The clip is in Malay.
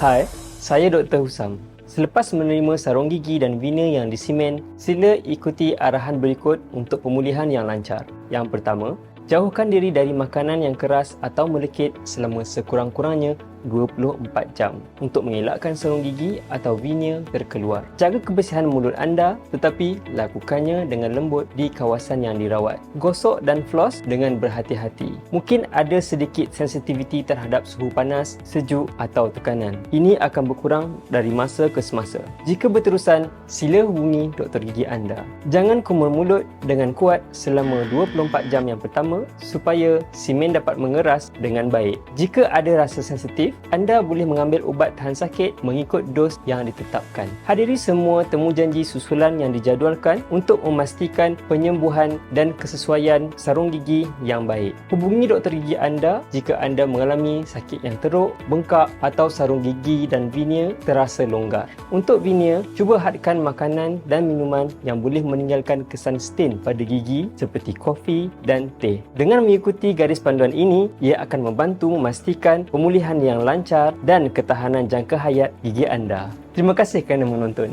Hai, saya Dr. Husam. Selepas menerima sarung gigi dan veneer yang disimen, sila ikuti arahan berikut untuk pemulihan yang lancar. Yang pertama, jauhkan diri dari makanan yang keras atau melekit selama sekurang-kurangnya 24 jam untuk mengelakkan sarung gigi atau veneer terkeluar. Jaga kebersihan mulut anda tetapi lakukannya dengan lembut di kawasan yang dirawat. Gosok dan floss dengan berhati-hati. Mungkin ada sedikit sensitiviti terhadap suhu panas, sejuk atau tekanan. Ini akan berkurang dari masa ke semasa. Jika berterusan, sila hubungi doktor gigi anda. Jangan kumur mulut dengan kuat selama 24 jam yang pertama supaya simen dapat mengeras dengan baik. Jika ada rasa sensitif, anda boleh mengambil ubat tahan sakit mengikut dos yang ditetapkan. Hadiri semua temu janji susulan yang dijadualkan untuk memastikan penyembuhan dan kesesuaian sarung gigi yang baik. Hubungi doktor gigi anda jika anda mengalami sakit yang teruk, bengkak atau sarung gigi dan veneer terasa longgar. Untuk veneer, cuba hadkan makanan dan minuman yang boleh meninggalkan kesan stain pada gigi seperti kopi dan teh. Dengan mengikuti garis panduan ini, ia akan membantu memastikan pemulihan yang lancar dan ketahanan jangka hayat gigi anda. Terima kasih kerana menonton.